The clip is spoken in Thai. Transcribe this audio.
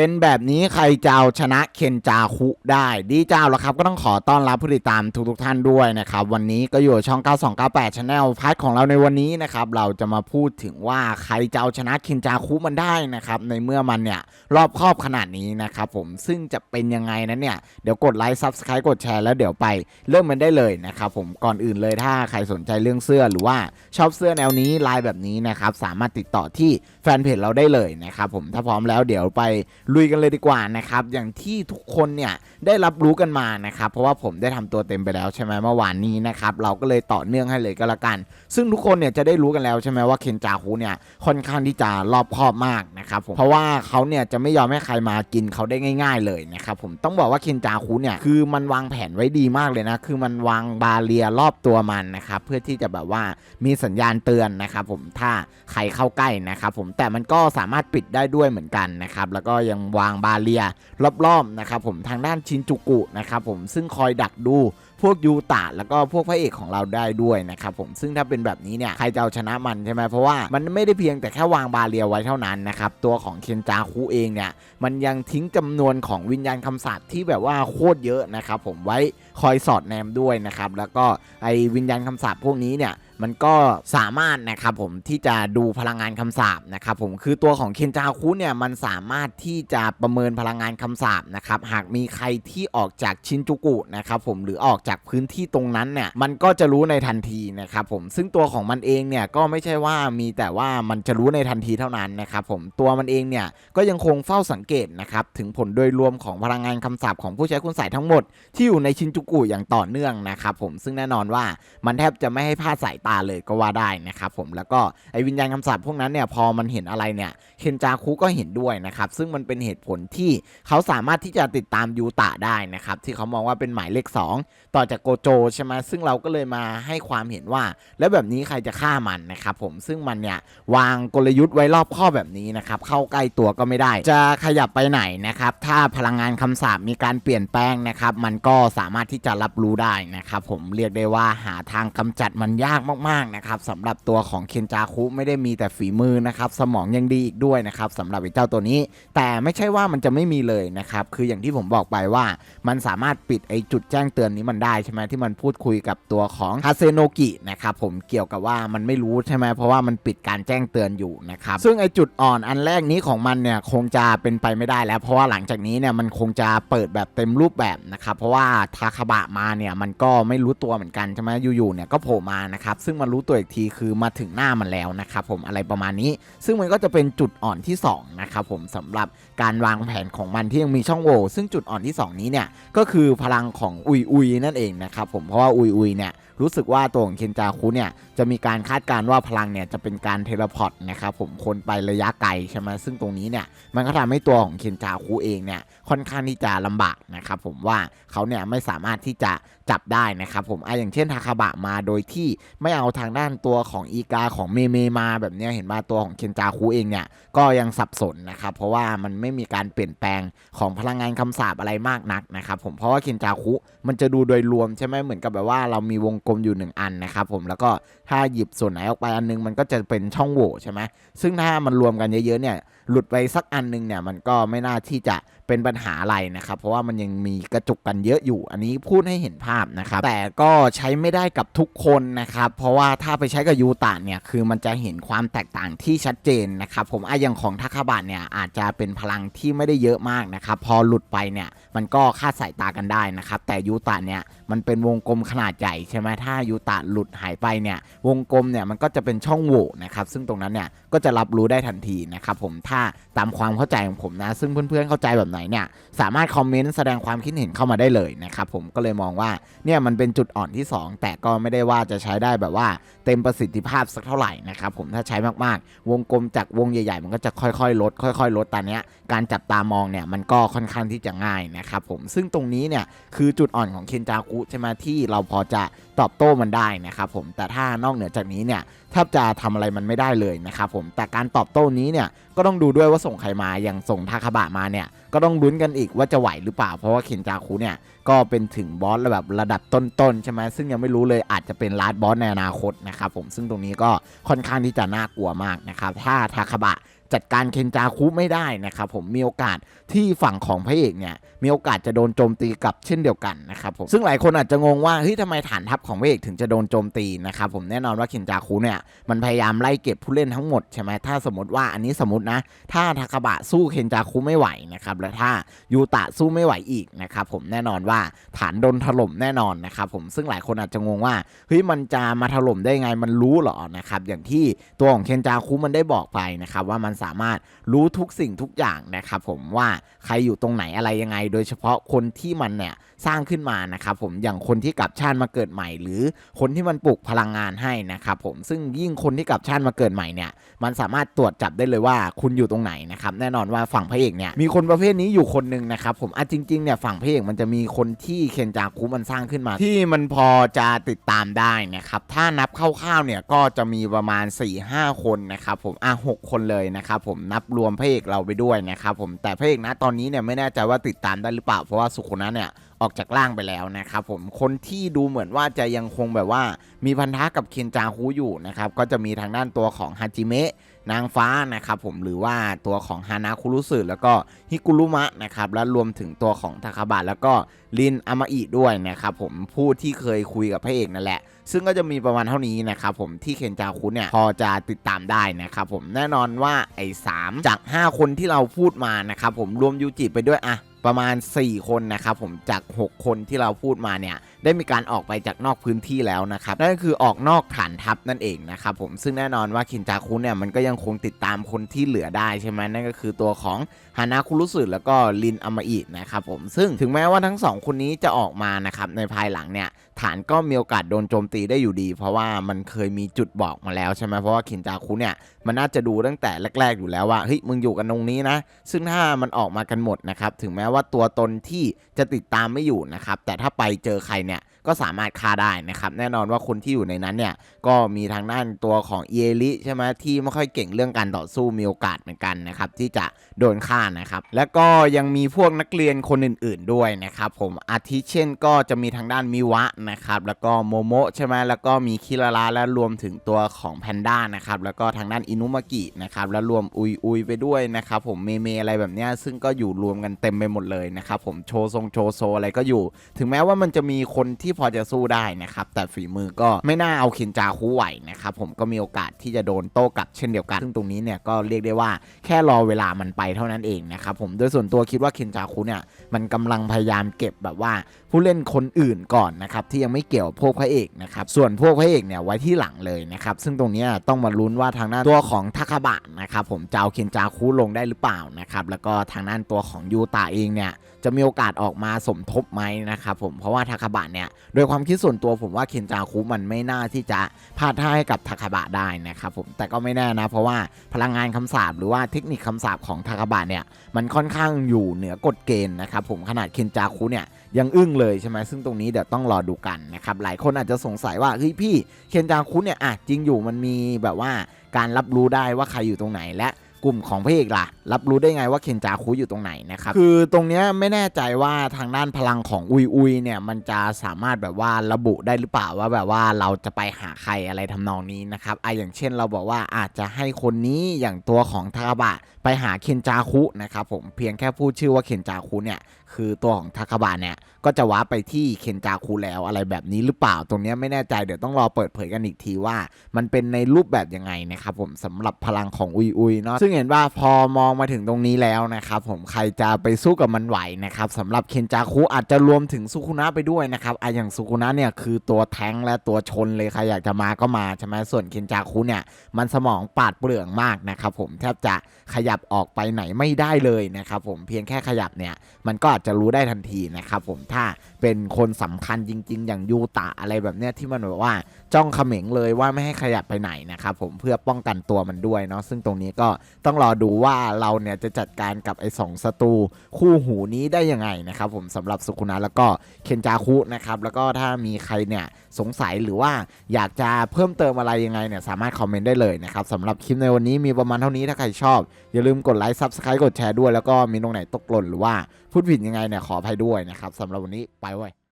เป็นแบบนี้ใครจะเอาชนะเคนจาคุได้ ดีเจ้าแล้วครับ ก็ต้องขอต้อนรับผู้ติดตามทุกๆท่านด้วยนะครับ วันนี้ก็อยู่กับช่อง 9298 Channel พาร์ทของเราในวันนี้นะครับ เราจะมาพูดถึงว่าใครจะเอาชนะเคนจาคุมันได้นะครับ ในเมื่อมันเนี่ยรอบครอบขนาดนี้นะครับผมซึ่งจะเป็นยังไงนั้นเนี่ย เดี๋ยวกดไลค์ Subscribe กดแชร์แล้วเดี๋ยวไปเริ่มมันได้เลยนะครับผมก่อนอื่นเลยถ้าใครสนใจเรื่องเสื้อหรือว่าชอบเสื้อแนวนี้ลายแบบนี้นะครับสามารถติดต่อที่แฟนเพจเราได้เลยนะครับผมถ้าพร้อมแล้วเดี๋ยวไปลุยกันเลยดีกว่านะครับ อย่างที่ทุกคนเนี่ยได้รับรู้กันมานะครับ เพราะว่าผมได้ทำตัวเต็มไปแล้วใช่ไหมเมื่อวานนี้นะครับ เราก็เลยต่อเนื่องให้เลยก็แล้วกัน ซึ่งทุกคนเนี่ยจะได้รู้กันแล้วใช่ไหมว่าเคนจาคุเนี่ยค่อนข้างที่จะรอบคอบมากนะครับผมเพราะว่าเขาเนี่ยจะไม่ยอมให้ใครมากินเขาได้ง่าย ๆ เลยนะครับผมต้องบอกว่าเคนจาคุเนี่ยคือมันวางแผนไว้ดีมากเลยนะคือมันวางบาเรียรอบตัวมันนะครับเพื่อที่จะแบบว่ามีสัญญาณเตือนนะครับผมถ้าใครเข้าใกล้นะครับผมแต่มันก็สามารถปิดได้ด้วยเหมือนกันนะครับแล้วก็ยังวางบาเรียรอบๆนะครับผมทางด้านชินจูกุนะครับผมซึ่งคอยดักดูพวกยูตะแล้วก็พวกพระเอกของเราได้ด้วยนะครับผมซึ่งถ้าเป็นแบบนี้เนี่ยใครจะเอาชนะมันใช่ไหมเพราะว่ามันไม่ได้เพียงแต่แค่วางบาเรียไว้เท่านั้นนะครับตัวของเคนจาคุเองเนี่ยมันยังทิ้งจำนวนของวิญญาณคำสาปที่แบบว่าโคตรเยอะนะครับผมไว้คอยสอดแนมด้วยนะครับแล้วก็ไอวิญญาณคำสาปพวกนี้เนี่ย มันก็สามารถนะครับผมที่จะดูพลังงานคำสาปนะครับผมคือตัวของเคนจาคุเนี่ยมันสามารถที่จะประเมินพลังงานคำสาปนะครับหากมีใครที่ออกจากชินจูกุนะครับผมหรือออกจากพื้นที่ตรงนั้นเนี่ยมันก็จะรู้ในทันทีนะครับผมซึ่งตัวของมันเองเนี่ยก็ไม่ใช่ว่ามีแต่ว่ามันจะรู้ในทันทีเท่านั้นนะครับผมตัวมันเองเนี่ยก็ยังคงเฝ้าสังเกตนะครับถึงผลโดยรวมของพลังงานคำสาปของผู้ใช้คุณใส่ทั้งหมด ที่อยู่ในชินจูกุอย่างต่อเนื่องนะครับผมซึ่งแน่นอนว่ามันแทบจะไม่ให้พลาดสายตาเลยก็ว่าได้นะครับผมแล้วก็ไอ้วิญญาณคำสาปพวกนั้นเนี่ยพอมันเห็นอะไรเนี่ยเคนจาคุก็เห็นด้วยนะครับซึ่งมันเป็นเหตุผลที่เขาสามารถที่จะติดตามยูตะได้นะครับที่เขามองว่าเป็นหมายเลข 2 ต่อจากโกโจใช่ไหมซึ่งเราก็เลยมาให้ความเห็นว่า แล้วแบบนี้ใครจะฆ่ามันนะครับผมซึ่งมันเนี่ยวางกลยุทธ์ไว้รอบข้อแบบนี้นะครับเข้าใกล้ตัวก็ไม่ได้ จะขยับไปไหนนะครับถ้าพลังงานคำสาปมีการเปลี่ยนแปลงนะครับมันก็สามารถที่จะรับรู้ได้นะครับผมเรียกได้ว่าหาทางกำจัดมันยากมากๆนะครับสำหรับตัวของเคนจาคุไม่ได้มีแต่ฝีมือนะครับสมองยังดีอีกด้วยนะครับสำหรับไอ้เจ้าตัวนี้ แต่ไม่ใช่ว่ามันจะไม่มีเลยนะครับคืออย่างที่ผมบอกไปว่า มันสามารถปิดไอ้จุดแจ้งเตือนนี้มันได้ใช่ไหมที่มันพูดคุยกับตัวของฮาเซโนกินะครับผมเกี่ยวกับว่ามันไม่รู้ใช่ไหมเพราะว่ามันปิดการแจ้งเตือนอยู่นะครับซึ่งไอ้จุดอ่อนอันแรกนี้ของมันเนี่ยคงจะเป็นไปไม่ได้แล้ว เพราะว่าหลังจากนี้เนี่ยมันคงจะเปิดแบบเต็มรูปแบบนะครับเพราะว่าทาคาบะมาเนี่ยมันก็ไม่รู้ตัวเหมือนกันใช่ไหมอยู่ๆเนี่ยก็โผล่มานะครับซึ่งมันรู้ตัวอีกทีคือมาถึงหน้ามันแล้วนะครับผมอะไรประมาณนี้ ซึ่งมันก็จะเป็นจุดอ่อนที่2นะครับผมสำหรับการวางแผนของมันที่ยังมีช่องโหว่ซึ่งจุดอ่อนที่ 2 นี้เนี่ยก็คือพลังของอุยอุยนั่นเองนะครับผมเพราะว่าอุยอุยเนี่ยรู้สึกว่าตัวของเคนจาคุเนี่ยจะมีการคาดการณ์ว่าพลังเนี่ยจะเป็นการเทเลพอร์ตนะครับผมคนไประยะไกลใช่ไหมซึ่งตรงนี้เนี่ยมันก็ทำให้ตัวของเคนจาคุเองเนี่ยค่อนข้างที่จะลำบากนะครับผมว่าเขาเนี่ยไม่สามารถที่จะ จับได้นะครับผมอะอย่างเช่นทาคาบะมาโดยที่ไม่เอาทางด้านตัวของอีกาของเมเมมาแบบนี้เห็นมาตัวของเคนจาคุเองเนี่ยก็ยังสับสนนะครับเพราะว่ามันไม่มีการเปลี่ยนแปลงของพลังงานคำสาปอะไรมากนักนะครับผมเพราะว่าเคนจาคุมันจะดูโดยรวมใช่ไหมเหมือนกับแบบว่าเรามีวงกลมอยู่หนึ่งอันนะครับผมแล้วก็ถ้าหยิบส่วนไหนออกไปอันนึงมันก็จะเป็นช่องโหว่ใช่ไหมซึ่งถ้ามันรวมกันเยอะๆเนี่ยหลุดไปสักอันนึงเนี่ยมันก็ไม่น่าที่จะ เป็นปัญหาอะไรนะครับ เพราะว่ามันยังมีกระจุกกันเยอะอยู่ อันนี้พูดให้เห็นภาพนะครับ แต่ก็ใช้ไม่ได้กับทุกคนนะครับ เพราะว่าถ้าไปใช้กับยูตะเนี่ย คือมันจะเห็นความแตกต่างที่ชัดเจนนะครับ ผมไอ้อย่างของทักคาบะเนี่ยอาจจะเป็นพลังที่ไม่ได้เยอะมากนะครับ พอหลุดไปเนี่ยมันก็คาดสายตากันได้นะครับ แต่ยูตะเนี่ยมันเป็นวงกลมขนาดใหญ่ใช่ไหมถ้ายูตะหลุดหายไปเนี่ยวงกลมเนี่ยมันก็จะเป็นช่องโหว่นะครับ ซึ่งตรงนั้นเนี่ยก็จะรับรู้ได้ทันทีนะครับผมถ้าตามความเข้าใจของผมนะ ซึ่งเพื่อนๆเข้าใจแบบนเนี่ยสามารถคอมเมนต์แสดงความคิดเห็นเข้ามาได้เลยนะครับผมก็เลยมองว่าเนี่ยมันเป็นจุดอ่อนที่ 2 แต่ก็ไม่ได้ว่าจะใช้ได้แบบว่าเต็มประสิทธิภาพสักเท่าไหร่นะครับผมถ้าใช้มากๆ วงกลมจากวงใหญ่ ๆ มันก็จะค่อยๆ ลด ค่อย ๆ ลดตอนนี้การจับตามองเนี่ยมันก็ค่อนข้างที่จะง่ายนะครับผมซึ่งตรงนี้เนี่ยคือจุดอ่อนของเคนจาคุใช่ไหมที่เราพอจะตอบโต้มันได้นะครับผมแต่ถ้านอกเหนือจากนี้เนี่ยแทบจะทำอะไรมันไม่ได้เลยนะครับผมแต่การตอบโต้นี้เนี่ยก็ต้องดูด้วยว่าส่งใครมาอย่างส่งทาคาบะมาเนี่ย ก็ต้องลุ้นกันอีกว่าจะไหวหรือเปล่า เพราะว่าเคนจาคุเนี่ยก็เป็นถึงบอสระแบบระดับต้นๆใช่ไหมซึ่งยังไม่รู้เลยอาจจะเป็นลาดบอสในอนาคตนะครับผมซึ่งตรงนี้ก็ค่อนข้างที่จะน่ากลัวมากนะครับถ้าทาคาบะ จัดการเคนจาคุไม่ได้นะครับผมมีโอกาสที่ฝั่งของพระเอกเนี่ยมีโอกาสจะโดนโจมตีกลับเช่นเดียวกันนะครับผมซึ่งหลายคนอาจจะงงว่าเฮ้ยทำไมฐานทัพของพระเอกถึงจะโดนโจมตีนะครับผมแน่นอนว่าเคนจาคุเนี่ยมันพยายามไล่เก็บผู้เล่นทั้งหมดใช่ไหมถ้าสมมติว่าอันนี้สมมตินะ ถ้าทาคาบะสู้เคนจาคุไม่ไหวนะครับและถ้ายูตะสู้ไม่ไหวอีกนะครับผมแน่นอนว่าฐานโดนถล่มแน่นอนนะครับผมซึ่งหลายคนอาจจะงงว่าเฮ้ยมันจะมาถล่มได้ไงมันรู้หรอนะครับอย่างที่ตัวของเคนจาคุมันได้บอกไปนะครับว่ามันสามารถรู้ทุกสิ่งทุกอย่างนะครับผมว่าใครอยู่ตรงไหนอะไรยังไง โดยเฉพาะคนที่มันเนี่ยสร้างขึ้นมานะครับผมอย่างคนที่กลับชาติมาเกิดใหม่ หรือคนที่มันปลุกพลังงานให้นะครับผมซึ่งยิ่งคนที่กลับชาติมาเกิดใหม่เนี่ยมันสามารถตรวจจับได้เลยว่าคุณอยู่ตรงไหนนะครับแน่นอนว่าฝั่งพระเอกเนี่ยมีคนประเภทนี้อยู่คนหนึ่งนะครับผมอะจริงๆเนี่ยฝั่งพระเอกมันจะมีคนที่เคนจาคุมันสร้างขึ้นมา ที่มันพอจะติดตามได้นะครับถ้านับคร่าวๆเนี่ยก็จะมีประมาณ 4-5 คนนะครับผมอะหกคนเลยนะครับครับผมนับรวมพระเอกเราไปด้วยนะครับผมแต่พระเอกนะตอนนี้เนี่ยไม่แน่ใจว่าติดตามได้หรือเปล่าเพราะว่าสุขุนะเนี่ยออกจากล่างไปแล้วนะครับผมคนที่ดูเหมือนว่าจะยังคงแบบว่า มีพันธะกับเคนจาคุอยู่นะครับก็จะมีทางด้านตัวของฮาจิเมะ นางฟ้านะครับผมหรือว่าตัวของฮานาคุรุสึแล้วก็ฮิกุรุมะนะครับและรวมถึงตัวของทาคาบะแล้วก็ลินอามาอิด้วยนะครับผมผู้ที่เคยคุยกับพระเอกนั่นแหละ ซึ่งก็จะมีประมาณเท่านี้นะครับผมที่เคนจาคุเนี่ยพอจะติดตามได้นะครับผมแน่นอนว่าไอ้สามจาก 5 คนที่เราพูดมานะครับผมรวมยูจิไปด้วยอะ ประมาณ 4 คนนะครับผมจาก 6 คนที่เราพูดมาเนี่ยได้มีการออกไปจากนอกพื้นที่แล้วนะครับนั่นก็คือออกนอกฐานทัพนั่นเองนะครับผมซึ่งแน่นอนว่าเคนจาคุเนี่ยมันก็ยังคงติดตามคนที่เหลือได้ใช่ไหมนั่นก็คือตัวของฮานาคุรุสึแล้วก็ลินอามาอินะครับผมซึ่งถึงแม้ว่าทั้งสองคนนี้จะออกมานะครับในภายหลังเนี่ยฐานก็มีโอกาสโดนโจมตีได้อยู่ดี เพราะว่ามันเคยมีจุดบอกมาแล้วใช่ไหมเพราะว่าคินจาคุเนี่ยมันน่าจะดูตั้งแต่แรก ๆ อยู่แล้วว่าเฮ้ยมึงอยู่กันตรงนี้นะซึ่งถ้ามันออกมากันหมดนะครับถึงแม้ว่าตัวตนที่ จะติดตามไม่อยู่นะครับ แต่ถ้าไปเจอใครเนี่ยก็สามารถฆ่าได้นะครับ แน่นอนว่าคนที่อยู่ในนั้นเนี่ยก็มีทางด้านตัวของเอลิใช่ไหมที่ไม่ค่อยเก่งเรื่องการต่อสู้มีโอกาสเหมือนกันนะครับที่จะโดนฆ่านะครับ แล้วก็ยังมีพวกนักเรียนคนอื่น ๆด้วยนะครับผมอาทิเช่นก็จะมีทางด้านมิวะนะครับแล้วก็โมโมะใช่ไหมแล้วก็มีคิราระและรวมถึงตัวของแพนด้านะครับแล้วก็ทางด้านอินุมากินะครับแล้วรวมอุยอุยไปด้วยนะครับผมเมเมอะไรแบบเนี้ยซึ่งก็อยู่รวมกันเต็มไปหมดเลยนะครับผมโชว์ทรงโชโซอะไรก็อยู่ ถึงแม้ว่ามันจะมีคนที่พอจะสู้ได้นะครับ แต่ฝีมือก็ไม่น่าเอาเคินจาคุไหวนะครับผมก็มีโอกาสที่จะโดนโต้กลับเช่นเดียวกัน ซึ่งตรงนี้เนี่ยก็เรียกได้ว่าแค่รอเวลามันไปเท่านั้นเองนะครับผมโดยส่วนตัวคิดว่าเคินจาคุเนี่ยมันกำลังพยายามเก็บแบบว่าผู้เล่นคนอื่นก่อนนะครับที่ยังไม่เกี่ยวพวกพระเอกนะครับส่วนพวกพระเอกเนี่ยไว้ที่หลังเลยนะครับซึ่งตรงนี้ต้องมาลุ้นว่าทางด้านตัวของทาคาบะนะครับผมจะเอาเคนจาคุลงได้หรือเปล่านะครับแล้วก็ทางด้านตัวของยูตาเองเนี่ยจะมีโอกาสออกมาสมทบไหมนะครับผมเพราะว่าทาคาบะเนี่ยโดยความคิดส่วนตัวผมว่าเคนจาคุมันไม่น่าที่จะพลาดท่าให้กับทาคาบะได้นะครับผมแต่ก็ไม่แน่นะ เพราะว่าพลังงานคำสาปหรือว่าเทคนิคคำสาปของทาคาบะเนี่ยมันค่อนข้างอยู่เหนือกฎเกณฑ์นะครับผมขนาดเคนจาคุเนี่ยยังอึ้งเลยใช่ไหมซึ่งตรงนี้เดี๋ยวต้องรอดูกันนะครับหลายคนอาจจะสงสัยว่าเฮ้ยพี่เคนจาคุเนี่ยอะจริงอยู่มันมีแบบว่าการรับรู้ได้ว่าใครอยู่ตรงไหนและ กลุ่มของพระเอกล่ะ รับรู้ได้ไงว่าเคนจาคุอยู่ตรงไหนนะครับ คือตรงเนี้ยไม่แน่ใจว่าทางด้านพลังของอุยอุยเนี่ยมันจะสามารถแบบว่าระบุได้หรือเปล่าว่าแบบว่าเราจะไปหาใครอะไรทำนองนี้นะครับอะอย่างเช่นเราบอกว่าอาจจะให้คนนี้อย่างตัวของทาคาบะไปหาเคนจาคุนะครับผมเพียงแค่พูดชื่อว่าเคนจาคุเนี่ยคือตัวของทาคาบะเนี่ยก็จะว้าไปที่เคนจาคุแล้วอะไรแบบนี้หรือเปล่า ตรงเนี้ยไม่แน่ใจเดี๋ยวต้องรอเปิดเผยกันอีกทีว่า มันเป็นในรูปแบบยังไงนะครับผมสำหรับพลังของอุยอุยเนาะซึ่งเห็นว่าพอมองมาถึงตรงนี้แล้วนะครับผมใครจะไปสู้กับมันไหวนะครับสำหรับเคนจาคุอาจจะรวมถึงสุคุนะไปด้วยนะครับอะอย่างสุคุนะเนี่ยคือตัวแท้งและตัวชนเลยใครอยากจะมาก็มาใช่ไหมส่วนเคนจาคุเนี่ยมันสมองปาดเปลืองมากนะครับผมแทบจะขยับออกไปไหนไม่ได้เลยนะครับผมเพียงแค่ขยับเนี่ยมันก็อาจจะรู้ได้ทันทีนะครับผมถ้าเป็นคนสำคัญจริง ๆ อย่างยูตะอะไรแบบเนี้ยที่มันแบบว่าจ้องเขม็งเลยว่าไม่ให้ขยับไปไหนนะครับผมเพื่อป้องกันตัวมันด้วยเนาะซึ่งตรงนี้ก็ต้องรอดูว่าเราเนี่ยจะจัดการกับไอ้สองศัตรูคู่หูนี้ได้ยังไงนะครับผมสำหรับสุคุนะแล้วก็เคนจาคุนะครับแล้วก็ถ้ามีใครเนี่ยสงสัยหรือว่าอยากจะเพิ่มเติมอะไรยังไงเนี่ยสามารถคอมเมนต์ได้เลยนะครับสำหรับคลิปในวันนี้มีประมาณเท่านี้ถ้าใครชอบ อย่าลืมกดไลค์ซับสไครต์กดแชร์ด้วยแล้วก็มีตรงไหนตกหล่นหรือว่าพูดผิดยังไงเนี่ยขออภัยด้วยนะครับสำหรับวันนี้ไปไว้ย